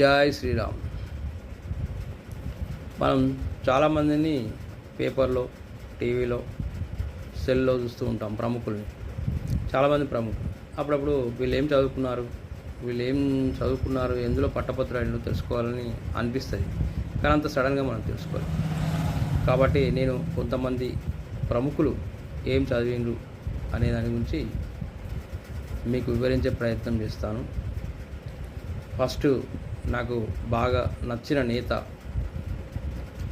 జై శ్రీరామ్. మనం చాలామందిని పేపర్లో టీవీలో సెల్లో చూస్తూ ఉంటాం ప్రముఖుల్ని. చాలామంది ప్రముఖులు. అప్పుడప్పుడు వీళ్ళు ఏం చదువుకున్నారు వీళ్ళు ఏం చదువుకున్నారు ఎందులో పట్టపత్రాలు తెలుసుకోవాలని అనిపిస్తుంది. కానీ అంత సడన్గా మనం తెలుసుకోవాలి కాబట్టి నేను కొంతమంది ప్రముఖులు ఏం చదివిండ్రు అనే దాని గురించి మీకు వివరించే ప్రయత్నం చేస్తాను. ఫస్ట్ నాకు బాగా నచ్చిన నేత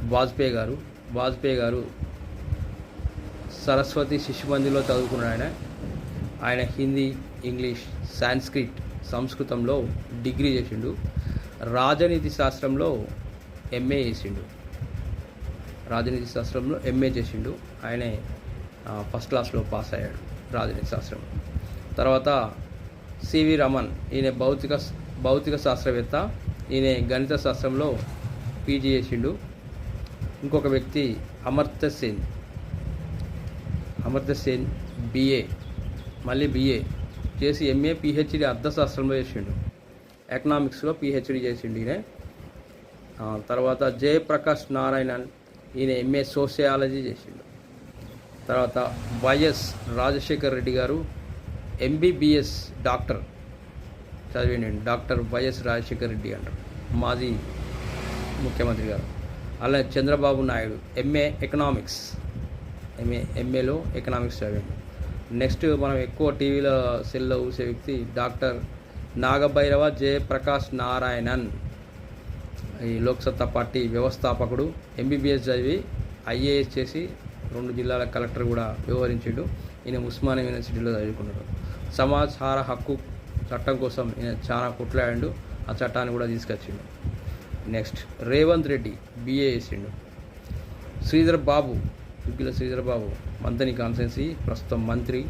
వాజ్పేయి గారు. వాజ్పేయి గారు సరస్వతి శిశు మందిర్లో చదువుకున్నాడు ఆయన. ఆయన హిందీ ఇంగ్లీష్ సాంస్క్రిట్ సంస్కృతంలో డిగ్రీ చేసిండు. రాజనీతి శాస్త్రంలో ఎంఏ చేసిండు. రాజనీతి శాస్త్రంలో ఎంఏ చేసిండు. ఆయనే ఫస్ట్ క్లాస్లో పాస్ అయ్యాడు రాజనీతి శాస్త్రం. తర్వాత సివి రమన్ ఈయన భౌతిక భౌతిక శాస్త్రవేత్త. ఈయన గణిత శాస్త్రంలో పీజీ చేసిండు. ఇంకొక వ్యక్తి అమర్త్య సేన్. అమర్త్య సేన్ బిఏ మళ్ళీ బిఏ చేసి ఎంఏ పిహెచ్డి అర్థశాస్త్రంలో చేసిండు. ఎకనామిక్స్లో పిహెచ్డి చేసిండు ఈయన. తర్వాత జయప్రకాష్ నారాయణన్ ఈయన ఎంఏ సోషియాలజీ చేసిండు. తర్వాత వైఎస్ రాజశేఖర్ రెడ్డి గారు ఎంబీబీఎస్ డాక్టర్. చదివిండండి. డాక్టర్ వైఎస్ రాజశేఖర్ రెడ్డి అంటారు. మాజీ ముఖ్యమంత్రి గారు. అలా Chandrababu Naidu MA economics MA ఎంఏలో economics చదివాడు. నెక్స్ట్ మనం ఎక్కువ టీవీలో సెల్లో చూసే వ్యక్తి డాక్టర్ నాగభైరవ జయప్రకాష్ నారాయణన్. ఈ లోక్సత్తా పార్టీ వ్యవస్థాపకుడు ఎంబీబీఎస్ చదివి ఐఏఎస్ చేసి రెండు జిల్లాల కలెక్టర్ కూడా వ్యవహరించాడు. ఈయన ఉస్మానియా యూనివర్సిటీలో చదువుకున్నాడు. సమాచార హక్కు చట్టం కోసం ఈయన చాలా కొట్లాడాడు. ఆ చట్టాన్ని కూడా తీసుకొచ్చిండు. నెక్స్ట్ రేవంత్ రెడ్డి బీఏ చేసిండు. శ్రీధర్ బాబు దుగ్గిల శ్రీధర్ బాబు మంతని కాన్సెన్సీ ప్రస్తుతం మంత్రి.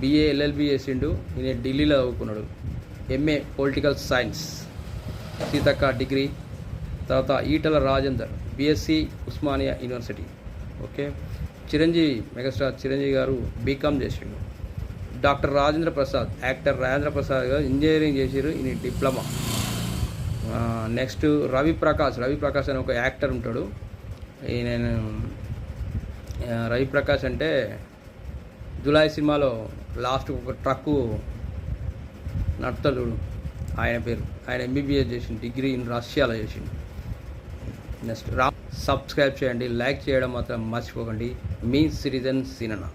బీఏ ఎల్ఎల్బి చేసిండు. ఈయన ఢిల్లీలో చదువుకున్నాడు. MA political science Seethakka degree. తర్వాత Etela Rajender BSc Osmania university okay Chiranjeevi megastar Chiranjeevi గారు బీకామ్ చేసిండు. డాక్టర్ రాజేంద్ర ప్రసాద్ యాక్టర్ రాజేంద్ర ప్రసాద్ గారు ఇంజనీరింగ్ చేశారు ఈయన డిప్లొమా. నెక్స్ట్ రవి ప్రకాష్ రవి ప్రకాష్ అని ఒక యాక్టర్ ఉంటాడు. ఈయన రవి ప్రకాష్ అంటే జులాయి సినిమాలో లాస్ట్ ఒక ట్రక్కు నడతడు ఆయన పేరు. ఆయన ఎంబీబీఎస్ చేసిండు డిగ్రీ ఇన్ రష్యాలో చేసిండు. నెక్స్ట్ రా సబ్స్క్రైబ్ చేయండి లైక్ చేయడం మాత్రం మర్చిపోకండి. మీ సిటిజన్ సినిమా